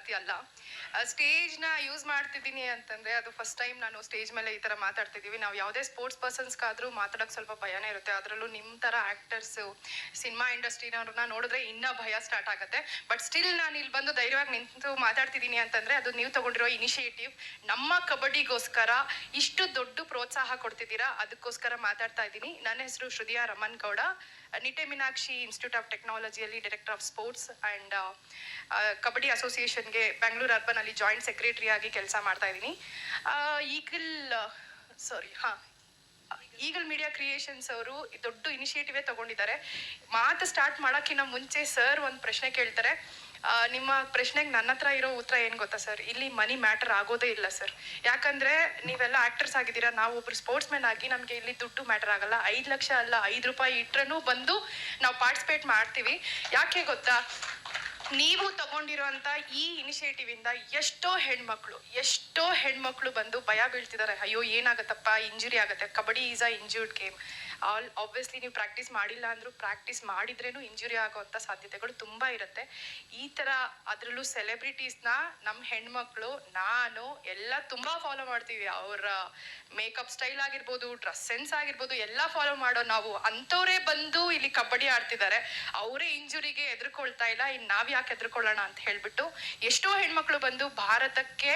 ವಿದ್ಯಾರ್ಥಿ ಅಲ್ಲ. ಸ್ಟೇಜ್ನ ಯೂಸ್ ಮಾಡ್ತಿದ್ದೀನಿ ಅಂತಂದ್ರೆ ಅದು ಫಸ್ಟ್ ಟೈಮ್ ನಾನು ಸ್ಟೇಜ್ ಮೇಲೆ ಈ ಥರ ಮಾತಾಡ್ತಿದ್ದೀವಿ ನಾವು ಯಾವುದೇ ಸ್ಪೋರ್ಟ್ಸ್ ಪರ್ಸನ್ಸ್ಗಾದರೂ ಮಾತಾಡೋಕೆ ಸ್ವಲ್ಪ ಭಯನೇ ಇರುತ್ತೆ. ಅದರಲ್ಲೂ ನಿಮ್ಮ ಥರ ಆ್ಯಕ್ಟರ್ಸು ಸಿನಿಮಾ ಇಂಡಸ್ಟ್ರಿನವ್ರನ್ನ ನೋಡಿದ್ರೆ ಇನ್ನೂ ಭಯ ಸ್ಟಾರ್ಟ್ ಆಗುತ್ತೆ. ಬಟ್ ಸ್ಟಿಲ್ ನಾನು ಇಲ್ಲಿ ಬಂದು ಧೈರ್ಯವಾಗಿ ನಿಂತು ಮಾತಾಡ್ತಿದ್ದೀನಿ ಅಂತಂದ್ರೆ ಅದು ನೀವು ತಗೊಂಡಿರೋ ಇನಿಷಿಯೇಟಿವ್ ನಮ್ಮ ಕಬಡ್ಡಿಗೋಸ್ಕರ ಇಷ್ಟು ದೊಡ್ಡ ಪ್ರೋತ್ಸಾಹ ಕೊಡ್ತಿದ್ದೀರಾ? ಅದಕ್ಕೋಸ್ಕರ ಮಾತಾಡ್ತಾ ಇದ್ದೀನಿ. ನನ್ನ ಹೆಸರು Shrudiya Raman Gowda. Nitte Meenakshi institute of ಟೆಕ್ನಾಲಜಿಯಲ್ಲಿ director of sports and kabaddi ಅಸೋಸಿಯೇಷನ್ಗೆ Bengaluru ಅರ್ಬನಲ್ಲಿ ಜಾಯಿಂಟ್ ಸೆಕ್ರೆಟರಿ ಆಗಿ ಕೆಲಸ ಮಾಡ್ತಾ ಇದ್ದೀನಿ. ಈಗಲ್ ಸಾರಿ ಹಾಂ. ಈಗಲ್ ಮೀಡಿಯಾ ಕ್ರಿಯೇಷನ್ಸ್ ಅವರು ದೊಡ್ಡ ಇನಿಷಿಯೇಟಿವೇ ತಗೊಂಡಿದ್ದಾರೆ. ಮಾತು ಸ್ಟಾರ್ಟ್ ಮಾಡೋಕ್ಕಿಂತ ಮುಂಚೆ ಸರ್ ಒಂದು ಪ್ರಶ್ನೆ ಕೇಳ್ತಾರೆ. ನಿಮ್ಮ ಪ್ರಶ್ನೆಗೆ ನನ್ನ ಹತ್ರ ಇರೋ ಉತ್ತರ ಏನು ಗೊತ್ತಾ ಸರ್? ಇಲ್ಲಿ ಮನಿ ಮ್ಯಾಟರ್ ಆಗೋದೇ ಇಲ್ಲ ಸರ್. ಯಾಕಂದ್ರೆ ನೀವೆಲ್ಲ ಆಕ್ಟರ್ಸ್ ಆಗಿದ್ದೀರಾ, ನಾವು ಒಬ್ರು ಸ್ಪೋರ್ಟ್ಸ್ ಮ್ಯಾನ್ ಆಗಿ ನಮಗೆ ಇಲ್ಲಿ ದುಡ್ಡು ಮ್ಯಾಟರ್ ಆಗಲ್ಲ. ಐದು ಲಕ್ಷ ಅಲ್ಲ, ಐದು ರೂಪಾಯಿ ಇಟ್ರೂ ಬಂದು ನಾವು ಪಾರ್ಟಿಸಿಪೇಟ್ ಮಾಡ್ತೀವಿ. ಯಾಕೆ ಗೊತ್ತಾ? ನೀವು ತಗೊಂಡಿರುವಂತ ಈ ಇನಿಷಿಯೇಟಿವ್ ಇಂದ ಎಷ್ಟೋ ಹೆಣ್ಮಕ್ಳು ಎಷ್ಟೋ ಹೆಣ್ಮಕ್ಳು ಬಂದು ಭಯ ಬೀಳ್ತಿದ್ದಾರೆ. ಅಯ್ಯೋ, ಏನಾಗತ್ತಪ್ಪ? ಇಂಜುರಿ ಆಗುತ್ತೆ. Kabaddi is a injured game. All obviously ನೀವು ಪ್ರಾಕ್ಟೀಸ್ ಮಾಡಿಲ್ಲ ಅಂದರೂ ಪ್ರಾಕ್ಟೀಸ್ ಮಾಡಿದ್ರೇನು ಇಂಜುರಿ ಆಗುವಂಥ ಸಾಧ್ಯತೆಗಳು ತುಂಬ ಇರುತ್ತೆ. ಈ ಥರ ಅದರಲ್ಲೂ ಸೆಲೆಬ್ರಿಟೀಸ್ನ ನಮ್ಮ ಹೆಣ್ಮಕ್ಳು, ನಾನು ಎಲ್ಲ ತುಂಬ ಫಾಲೋ ಮಾಡ್ತೀವಿ. ಅವರ ಮೇಕಪ್ ಸ್ಟೈಲ್ ಆಗಿರ್ಬೋದು ಡ್ರೆಸ್ ಸೆನ್ಸ್ ಆಗಿರ್ಬೋದು, ಎಲ್ಲ ಫಾಲೋ ಮಾಡೋ ನಾವು. ಅಂಥವರೇ ಬಂದು ಇಲ್ಲಿ ಕಬಡ್ಡಿ ಆಡ್ತಿದ್ದಾರೆ. ಅವರೇ ಇಂಜುರಿಗೆ ಎದುರ್ಕೊಳ್ತಾ ಇಲ್ಲ. ಇನ್ನು ನಾವು ಯಾಕೆ ಎದುರ್ಕೊಳ್ಳೋಣ ಅಂತ ಹೇಳ್ಬಿಟ್ಟು ಎಷ್ಟೋ ಹೆಣ್ಮಕ್ಳು ಬಂದು ಭಾರತಕ್ಕೆ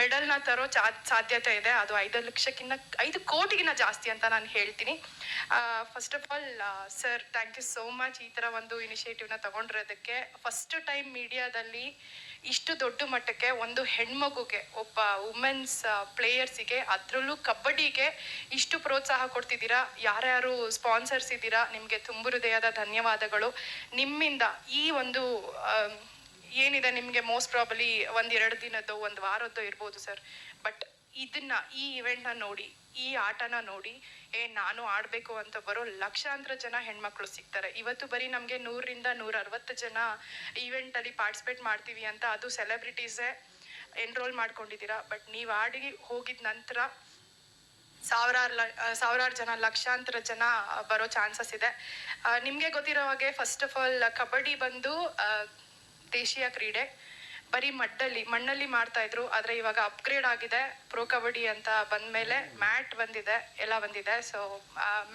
ಮೆಡಲ್ನ ತರೋ ಚಾ, ಸಾಧ್ಯತೆ ಇದೆ. ಅದು ಐದು ಲಕ್ಷಕ್ಕಿಂತ ಐದು ಕೋಟಿಗಿನ ಜಾಸ್ತಿ ಅಂತ ನಾನು ಹೇಳ್ತೀನಿ. First of all sir thank you so much ಈ ಥರ ಒಂದು ಇನಿಷಿಯೇಟಿವ್ನ ತಗೊಂಡಿರೋದಕ್ಕೆ. ಫಸ್ಟ್ ಟೈಮ್ ಮೀಡಿಯಾದಲ್ಲಿ ಇಷ್ಟು ದೊಡ್ಡ ಮಟ್ಟಕ್ಕೆ ಒಂದು ಹೆಣ್ಮಗುಗೆ, ಒಬ್ಬ ವುಮೆನ್ಸ್ ಪ್ಲೇಯರ್ಸಿಗೆ ಅದರಲ್ಲೂ ಕಬಡ್ಡಿಗೆ ಇಷ್ಟು ಪ್ರೋತ್ಸಾಹ ಕೊಡ್ತಿದ್ದೀರಾ? ಯಾರ್ಯಾರು ಸ್ಪಾನ್ಸರ್ಸ್ ಇದ್ದೀರಾ? ನಿಮಗೆ ತುಂಬ ಹೃದಯದ ಧನ್ಯವಾದಗಳು. ನಿಮ್ಮಿಂದ ಈ ಒಂದು ಏನಿದೆ ನಿಮಗೆ ಮೋಸ್ಟ್ ಪ್ರಾಬಲಿ ಒಂದ್ ಎರಡು ದಿನದ್ದು, ಒಂದು ವಾರದ್ದು ಇರ್ಬೋದು ಸರ್ ಬಟ್ ಇದನ್ನ, ಈ ಇವೆಂಟ್ನ ನೋಡಿ, ಈ ಆಟನ ನೋಡಿ, ಏ, ನಾನು ಆಡಬೇಕು ಅಂತ ಬರೋ ಲಕ್ಷಾಂತರ ಜನ ಹೆಣ್ಮಕ್ಳು ಸಿಗ್ತಾರೆ. ಇವತ್ತು ಬರೀ ನಮಗೆ ನೂರರಿಂದ ನೂರ ಅರವತ್ತು ಜನ ಈವೆಂಟಲ್ಲಿ ಪಾರ್ಟಿಸಿಪೇಟ್ ಮಾಡ್ತೀವಿ ಅಂತ ಅದು ಸೆಲೆಬ್ರಿಟೀಸೇ ಎನ್ರೋಲ್ ಮಾಡ್ಕೊಂಡಿದ್ದೀರಾ. ಬಟ್ ನೀವು ಆಡಿ ಹೋಗಿದ ನಂತರ ಸಾವಿರಾರು ಲ ಸಾವಿರಾರು ಜನ, ಲಕ್ಷಾಂತರ ಜನ ಬರೋ ಚಾನ್ಸಸ್ ಇದೆ. ನಿಮಗೆ ಗೊತ್ತಿರೋ ಹಾಗೆ ಫಸ್ಟ್ ಆಫ್ ಆಲ್ ಕಬಡ್ಡಿ ಬಂದು ದೇಶೀಯ ಕ್ರೀಡೆ. ಬರೀ ಮಡ್ಡಲ್ಲಿ, ಮಣ್ಣಲ್ಲಿ ಮಾಡ್ತಾ ಇದ್ರು, ಆದರೆ ಇವಾಗ ಅಪ್ಗ್ರೇಡ್ ಆಗಿದೆ. ಪ್ರೋ ಕಬಡ್ಡಿ ಅಂತ ಬಂದಮೇಲೆ ಮ್ಯಾಟ್ ಬಂದಿದೆ, ಎಲ್ಲ ಬಂದಿದೆ. ಸೊ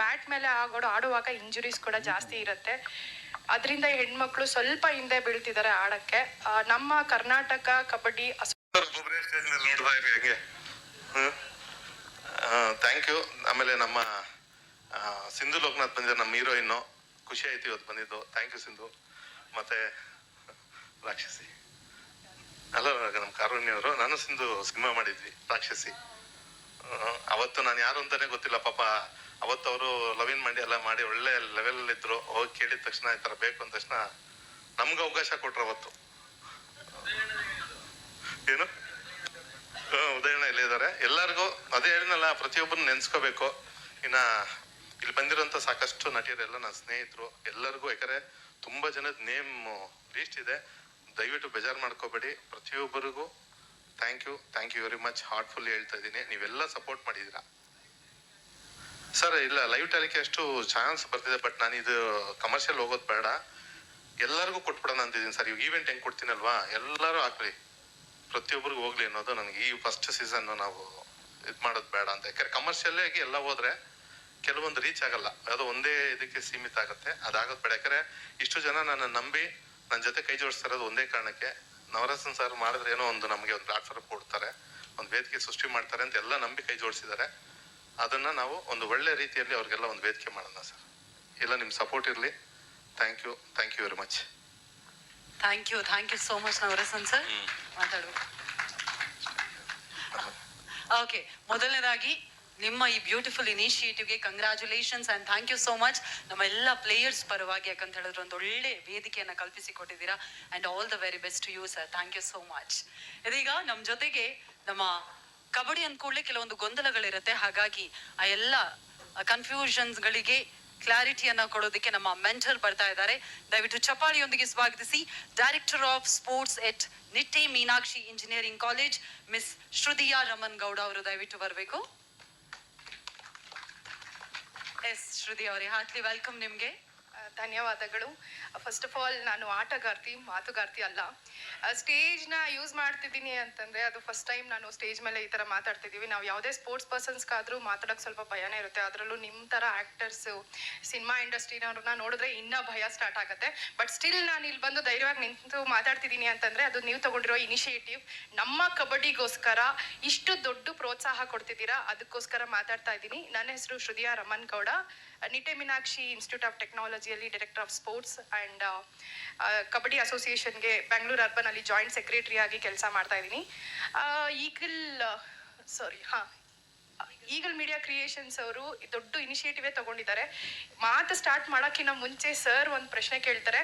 ಮ್ಯಾಟ್ ಮೇಲೆ ಆಗೋಡು, ಆಡುವಾಗ ಇಂಜುರೀಸ್ ಕೂಡ ಜಾಸ್ತಿ ಇರುತ್ತೆ. ಅದರಿಂದ ಹೆಣ್ಮಕ್ಳು ಸ್ವಲ್ಪ ಹಿಂದೆ ಬೀಳ್ತಿದ್ದಾರೆ ಆಡಕ್ಕೆ. ನಮ್ಮ ಕರ್ನಾಟಕ ಕಬಡ್ಡಿ ಮೇಲೆ ಥ್ಯಾಂಕ್ ಯು ಆಮೇಲೆ ನಮ್ಮ ಸಿಂಧು ಲೋಕನಾಥ್ ಬಂದಿದ್ದಾರೆ, ನಮ್ಮ ಹೀರೋಯಿನ್ನು ಖುಷಿ ಆಯ್ತು ಇವತ್ತು ಬಂದಿದ್ದು. Thank you Sindhu. ಮತ್ತೆ ರಾಕ್ಷಸಿ. ಅಲ್ಲ ನಮ್ಮ ಕಾರುಣ್ಯವರು ನಾನು ಸಿಂಧು ಸಿನಿಮಾ ಮಾಡಿದ್ವಿ ರಾಕ್ಷಸಿ. ಅವತ್ತು ನಾನು ಯಾರು ಅಂತಾನೆ ಗೊತ್ತಿಲ್ಲ ಪಾಪ ಅವತ್ತು ಅವರು ಲವಿನ್ ಮಂಡಿ ಎಲ್ಲ ಮಾಡಿ ಒಳ್ಳೆ ಲೆವೆಲ್ ಇದ್ರು. ಹೋಗಿ ಕೇಳಿದ ತಕ್ಷಣ ಈ ತರ ಬೇಕು ಅಂದ ತಕ್ಷಣ ನಮ್ಗೆ ಅವಕಾಶ ಕೊಟ್ರು ಅವತ್ತು. ಏನು? ಹಾ, ಉದಯಣ್ಣ ಇಲ್ಲೇ ಇದ್ದಾರೆ ಎಲ್ಲರಿಗೂ ಅದೇ ಹೇಳಿನಲ್ಲ ಪ್ರತಿಯೊಬ್ಬರು ನೆನ್ಸ್ಕೋಬೇಕು. ಇನ್ನ ಇಲ್ಲಿ ಬಂದಿರೋಂಥ ಸಾಕಷ್ಟು ನಟಿಯರೆಲ್ಲ ನನ್ನ ಸ್ನೇಹಿತರು. ಎಲ್ಲರಿಗೂ ಯಾಕಂದ್ರೆ ತುಂಬಾ ಜನದ ನೇಮ್ ಲೀಸ್ಟ್ ಇದೆ. ದಯವಿಟ್ಟು ಬೇಜಾರು ಮಾಡ್ಕೋಬೇಡಿ. ಪ್ರತಿಯೊಬ್ಬರಿಗೂ thank you thank you very much heartful ಹೇಳ್ತಾ ಇದ್ದೀನಿ. ನೀವೆಲ್ಲ ಸಪೋರ್ಟ್ ಮಾಡಿದ್ದೀರಾ? ಸರ್ ಇಲ್ಲ ಲೈವ್ ಟಾಲಿಕೆ ಅಷ್ಟು ಚಾನ್ಸ್ ಬರ್ತಿದೆ ಬಟ್ ನಾನು ಇದು ಕಮರ್ಷಿಯಲ್ ಹೋಗೋದು ಬೇಡ. ಎಲ್ಲರಿಗೂ ಕೊಟ್ಬಿಡೋಣ ಅಂತಿದ್ದೀನಿ ಸರ್ ಇವಾಗ ಈವೆಂಟ್ ಹೆಂಗೆ ಕೊಡ್ತೀನಲ್ವಾ? ಎಲ್ಲರೂ ಹಾಕ್ಲಿ. ಪ್ರತಿಯೊಬ್ಬರಿಗೂ ಹೋಗ್ಲಿ ಅನ್ನೋದು ನನಗೆ ಈ ಫಸ್ಟ್ ಸೀಸನ್ ನಾವು ಇದು ಮಾಡೋದು ಬೇಡ ಅಂತ. ಯಾಕಂದ್ರೆ ಕಮರ್ಷಿಯಲ್ ಆಗಿ ಎಲ್ಲ ಹೋದ್ರೆ ಕೆಲವೊಂದು ರೀಚ್ ಆಗಲ್ಲ. ಅದು ಒಂದೇ ಇದಕ್ಕೆ ಸೀಮಿತ ಆಗುತ್ತೆ. ಅದಾಗೋದು ಬೇಡ. ಯಾಕಂದ್ರೆ ಇಷ್ಟು ಜನ ನನ್ನ ನಂಬಿ ನನ್ನ ಜೊತೆ ಕೈ ಜೋಡಿಸ್ತಾ ಇರೋದು ಒಂದೇ ಕಾರಣಕ್ಕೆ ನವರಸನ್ ಸರ್ ಮಾಡಿದ್ರೆ ಏನೋ ಒಂದು ನಮಗೆ ಒಂದು ಪ್ಲಾಟ್ಫಾರ್ಮ್ ಕೊಡ್ತಾರೆ ಒಂದು ವೇದಿಕೆ ಸೃಷ್ಟಿ ಮಾಡ್ತಾರೆ ಅಂತ ಎಲ್ಲ ನಂಬಿ ಕೈ ಜೋಡಿಸಿದ್ದಾರೆ. ಅದನ್ನ ನಾವು ಒಂದು ಒಳ್ಳೆ ರೀತಿಯಲ್ಲಿ ಅವ್ರಿಗೆಲ್ಲ ಒಂದು ವೇದಿಕೆ ಮಾಡೋಣ ಸರ್. ಎಲ್ಲ ನಿಮ್ಮ ಸಪೋರ್ಟ್ ಇರಲಿ. Thank you thank you very much thank you thank you so much Navarasan sir ಮಾತಾಡು. ಓಕೆ ಮೊದಲನೇದಾಗಿ ನಿಮ್ಮ ಈ beautiful ಇನಿಷಿಯೇಟಿವ್ಗೆ congratulations and thank you so much ನಮ್ಮ ಎಲ್ಲ ಪ್ಲೇಯರ್ಸ್ ಪರವಾಗಿ ಯಾಕಂತ ಹೇಳಿದ್ರೆ ಒಂದು ಒಳ್ಳೆ ವೇದಿಕೆಯನ್ನ ಕಲ್ಪಿಸಿ ಕೊಟ್ಟಿದ್ದೀರಾ. And all the very best to you sir thank you so much ಇದೀಗ ನಮ್ಮ ಜೊತೆಗೆ ನಮ್ಮ ಕಬಡ್ಡಿ ಅಂದ್ಕೂಡ್ಲೆ ಕೆಲವೊಂದು ಗೊಂದಲಗಳಿರುತ್ತೆ. ಹಾಗಾಗಿ ಆ ಎಲ್ಲ ಕನ್ಫ್ಯೂಷನ್ಸ್ಗಳಿಗೆ ಕ್ಲಾರಿಟಿಯನ್ನು ಕೊಡೋದಕ್ಕೆ ನಮ್ಮ ಮೆಂಟರ್ ಬರ್ತಾ ಇದ್ದಾರೆ. ದಯವಿಟ್ಟು ಚಪಾಳಿಯೊಂದಿಗೆ ಸ್ವಾಗತಿಸಿ. Director of sports at Nitte Meenakshi engineering college miss Shrutiya Raman Gowda ಅವರು ದಯವಿಟ್ಟು ಬರಬೇಕು. ಎಸ್ ಶ್ರುತಿ ಅವರೇ ಹಾರ್ಟ್ಲಿ ವೆಲ್ಕಮ್ ನಿಮಗೆ. ಧನ್ಯವಾದಗಳು. ಫಸ್ಟ್ ಆಫ್ ಆಲ್ ನಾನು ಆಟಗಾರ್ತಿ ಮಾತುಗಾರ್ತಿ ಅಲ್ಲ. ಸ್ಟೇಜ್ನ ಯೂಸ್ ಮಾಡ್ತಿದ್ದೀನಿ ಅಂತಂದರೆ ಅದು ಫಸ್ಟ್ ಟೈಮ್ ನಾನು ಸ್ಟೇಜ್ ಮೇಲೆ ಈ ಥರ ಮಾತಾಡ್ತಿದ್ದೀವಿ ನಾವು ಯಾವುದೇ ಸ್ಪೋರ್ಟ್ಸ್ ಪರ್ಸನ್ಸ್ಗಾದರೂ ಮಾತಾಡೋಕ್ಕೆ ಸ್ವಲ್ಪ ಭಯನೇ ಇರುತ್ತೆ. ಅದರಲ್ಲೂ ನಿಮ್ಮ ಥರ ಆ್ಯಕ್ಟರ್ಸು ಸಿನಿಮಾ ಇಂಡಸ್ಟ್ರಿನವ್ರನ್ನ ನೋಡಿದ್ರೆ ಇನ್ನೂ ಭಯ ಸ್ಟಾರ್ಟ್ ಆಗುತ್ತೆ. ಬಟ್ ಸ್ಟಿಲ್ ನಾನು ಇಲ್ಲಿ ಬಂದು ಧೈರ್ಯವಾಗಿ ನಿಂತು ಮಾತಾಡ್ತಿದ್ದೀನಿ ಅಂತಂದರೆ ಅದು ನೀವು ತಗೊಂಡಿರೋ ಇನಿಷಿಯೇಟಿವ್ ನಮ್ಮ ಕಬಡ್ಡಿಗೋಸ್ಕರ ಇಷ್ಟು ದೊಡ್ಡ ಪ್ರೋತ್ಸಾಹ ಕೊಡ್ತಿದ್ದೀರಾ? ಅದಕ್ಕೋಸ್ಕರ ಮಾತಾಡ್ತಾ ಇದ್ದೀನಿ. ನನ್ನ ಹೆಸರು Shrudiya Raman Gowda. Nitte Meenakshi institute of ಟೆಕ್ನಾಲಜಿಯಲ್ಲಿ director of sports and kabaddi ಅಸೋಸಿಯೇಷನ್ಗೆ Bengaluru urban ಅಲ್ಲಿ ಜಾಯಿಂಟ್ ಸೆಕ್ರೆಟರಿ ಆಗಿ ಕೆಲಸ ಮಾಡ್ತಾ ಇದ್ದೀನಿ. ಈಗಲ್ ಸಾರಿ ಹಾ. ಈಗಲ್ ಮೀಡಿಯಾ ಕ್ರಿಯೇಷನ್ಸ್ ಅವರು ದೊಡ್ಡ ಇನಿಷಿಯೇಟಿವೇ ತಗೊಂಡಿದ್ದಾರೆ. ಮಾತು ಸ್ಟಾರ್ಟ್ ಮಾಡೋಕ್ಕಿಂತ ಮುಂಚೆ ಸರ್ ಒಂದು ಪ್ರಶ್ನೆ ಕೇಳ್ತಾರೆ.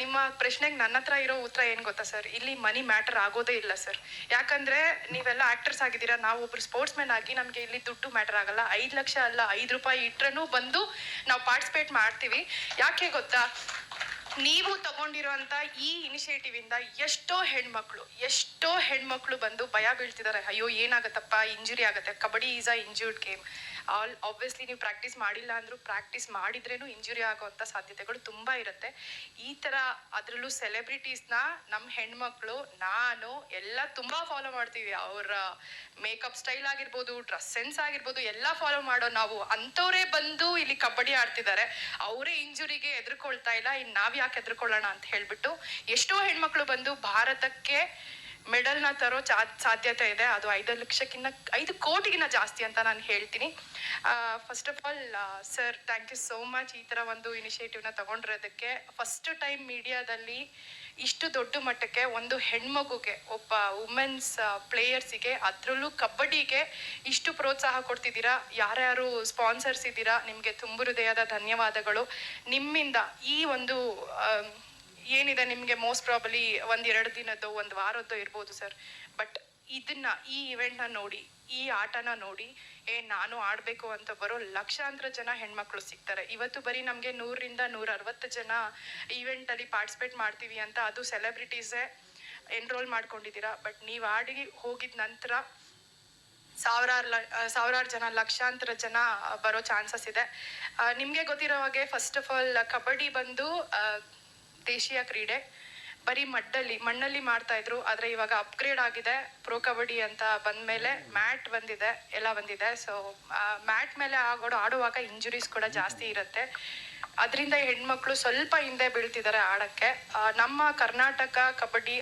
ನಿಮ್ಮ ಪ್ರಶ್ನೆಗೆ ನನ್ನ ಹತ್ರ ಇರೋ ಉತ್ತರ ಏನು ಗೊತ್ತಾ ಸರ್ ಇಲ್ಲಿ ಮನಿ ಮ್ಯಾಟರ್ ಆಗೋದೇ ಇಲ್ಲ ಸರ್ ಯಾಕಂದ್ರೆ ನೀವೆಲ್ಲ ಆಕ್ಟರ್ಸ್ ಆಗಿದ್ದೀರಾ, ನಾವು ಒಬ್ರು ಸ್ಪೋರ್ಟ್ಸ್ ಮ್ಯಾನ್ ಆಗಿ ನಮಗೆ ಇಲ್ಲಿ ದುಡ್ಡು ಮ್ಯಾಟರ್ ಆಗಲ್ಲ. ಐದು ಲಕ್ಷ ಅಲ್ಲ, ಐದು ರೂಪಾಯಿ ಇಟ್ರೂ ಬಂದು ನಾವು ಪಾರ್ಟಿಸಿಪೇಟ್ ಮಾಡ್ತೀವಿ. ಯಾಕೆ ಗೊತ್ತಾ? ನೀವು ತಗೊಂಡಿರುವಂತ ಈ ಇನಿಷಿಯೇಟಿವ್ ಇಂದ ಎಷ್ಟೋ ಹೆಣ್ಮಕ್ಳು ಎಷ್ಟೋ ಹೆಣ್ಮಕ್ಳು ಬಂದು ಭಯ ಬೀಳ್ತಿದ್ದಾರೆ. ಅಯ್ಯೋ, ಏನಾಗತ್ತಪ್ಪ? ಇಂಜುರಿ ಆಗುತ್ತೆ. Kabaddi is a injured game all obviously ನೀವು ಪ್ರಾಕ್ಟೀಸ್ ಮಾಡಿಲ್ಲ ಅಂದರೂ ಪ್ರಾಕ್ಟೀಸ್ ಮಾಡಿದ್ರೇನು ಇಂಜುರಿ ಆಗುವಂಥ ಸಾಧ್ಯತೆಗಳು ತುಂಬ ಇರುತ್ತೆ. ಈ ಥರ ಅದರಲ್ಲೂ ಸೆಲೆಬ್ರಿಟೀಸ್ನ ನಮ್ಮ ಹೆಣ್ಮಕ್ಳು, ನಾನು ಎಲ್ಲ ತುಂಬ ಫಾಲೋ ಮಾಡ್ತೀವಿ. ಅವರ ಮೇಕಪ್ ಸ್ಟೈಲ್ ಆಗಿರ್ಬೋದು ಡ್ರೆಸ್ ಸೆನ್ಸ್ ಆಗಿರ್ಬೋದು, ಎಲ್ಲ ಫಾಲೋ ಮಾಡೋ ನಾವು. ಅಂಥವರೇ ಬಂದು ಇಲ್ಲಿ ಕಬಡ್ಡಿ ಆಡ್ತಿದ್ದಾರೆ. ಅವರೇ ಇಂಜುರಿಗೆ ಎದುರ್ಕೊಳ್ತಾ ಇಲ್ಲ. ಇನ್ನು ನಾವು ಯಾಕೆ ಎದುರ್ಕೊಳ್ಳೋಣ ಅಂತ ಹೇಳ್ಬಿಟ್ಟು ಎಷ್ಟೋ ಹೆಣ್ಮಕ್ಳು ಬಂದು ಭಾರತಕ್ಕೆ ಮೆಡಲ್ನ ತರೋ ಚಾ, ಸಾಧ್ಯತೆ ಇದೆ. ಅದು ಐದು ಲಕ್ಷಕ್ಕಿಂತ ಐದು ಕೋಟಿಗಿನ್ನ ಜಾಸ್ತಿ ಅಂತ ನಾನು ಹೇಳ್ತೀನಿ. First of all sir thank you so much ಈ ಥರ ಒಂದು ಇನಿಷಿಯೇಟಿವ್ನ ತಗೊಂಡಿರೋದಕ್ಕೆ. ಫಸ್ಟ್ ಟೈಮ್ ಮೀಡಿಯಾದಲ್ಲಿ ಇಷ್ಟು ದೊಡ್ಡ ಮಟ್ಟಕ್ಕೆ ಒಂದು ಹೆಣ್ಮಗುಗೆ, ಒಬ್ಬ ವುಮೆನ್ಸ್ ಪ್ಲೇಯರ್ಸಿಗೆ ಅದರಲ್ಲೂ ಕಬಡ್ಡಿಗೆ ಇಷ್ಟು ಪ್ರೋತ್ಸಾಹ ಕೊಡ್ತಿದ್ದೀರಾ? ಯಾರ್ಯಾರು ಸ್ಪಾನ್ಸರ್ಸ್ ಇದ್ದೀರಾ? ನಿಮಗೆ ತುಂಬ ಹೃದಯದ ಧನ್ಯವಾದಗಳು. ನಿಮ್ಮಿಂದ ಈ ಒಂದು ಏನಿದೆ ನಿಮಗೆ ಮೋಸ್ಟ್ ಪ್ರಾಬಲಿ ಒಂದು ಎರಡು ದಿನದ್ದು, ಒಂದು ವಾರದ್ದು ಇರ್ಬೋದು ಸರ್ ಬಟ್ ಇದನ್ನ, ಈ ಇವೆಂಟ್ನ ನೋಡಿ, ಈ ಆಟನ ನೋಡಿ, ಏ, ನಾನು ಆಡಬೇಕು ಅಂತ ಬರೋ ಲಕ್ಷಾಂತರ ಜನ ಹೆಣ್ಮಕ್ಳು ಸಿಗ್ತಾರೆ. ಇವತ್ತು ಬರೀ ನಮಗೆ ನೂರರಿಂದ ನೂರ ಅರವತ್ತು ಜನ ಈವೆಂಟಲ್ಲಿ ಪಾರ್ಟಿಸಿಪೇಟ್ ಮಾಡ್ತೀವಿ ಅಂತ ಅದು ಸೆಲೆಬ್ರಿಟೀಸೇ ಎನ್ರೋಲ್ ಮಾಡ್ಕೊಂಡಿದ್ದೀರಾ. ಬಟ್ ನೀವು ಆಡಿ ಹೋಗಿದ ನಂತರ ಸಾವಿರಾರು ಲ ಸಾವಿರಾರು ಜನ, ಲಕ್ಷಾಂತರ ಜನ ಬರೋ ಚಾನ್ಸಸ್ ಇದೆ. ನಿಮಗೆ ಗೊತ್ತಿರೋ ಹಾಗೆ ಫಸ್ಟ್ ಆಫ್ ಆಲ್ ಕಬಡ್ಡಿ ಬಂದು ದೇಶೀಯ ಕ್ರೀಡೆ. ಬರೀ ಮಡ್ಡಲ್ಲಿ, ಮಣ್ಣಲ್ಲಿ ಮಾಡ್ತಾ ಇದ್ರು, ಆದರೆ ಇವಾಗ ಅಪ್ಗ್ರೇಡ್ ಆಗಿದೆ. ಪ್ರೋ ಕಬಡ್ಡಿ ಅಂತ ಬಂದಮೇಲೆ ಮ್ಯಾಟ್ ಬಂದಿದೆ, ಎಲ್ಲ ಬಂದಿದೆ. ಸೊ ಮ್ಯಾಟ್ ಮೇಲೆ ಆಗೋಡು, ಆಡುವಾಗ ಇಂಜುರೀಸ್ ಕೂಡ ಜಾಸ್ತಿ ಇರುತ್ತೆ. ಅದರಿಂದ ಹೆಣ್ಮಕ್ಳು ಸ್ವಲ್ಪ ಹಿಂದೆ ಬೀಳ್ತಿದ್ದಾರೆ ಆಡಕ್ಕೆ. ನಮ್ಮ ಕರ್ನಾಟಕ ಕಬಡ್ಡಿ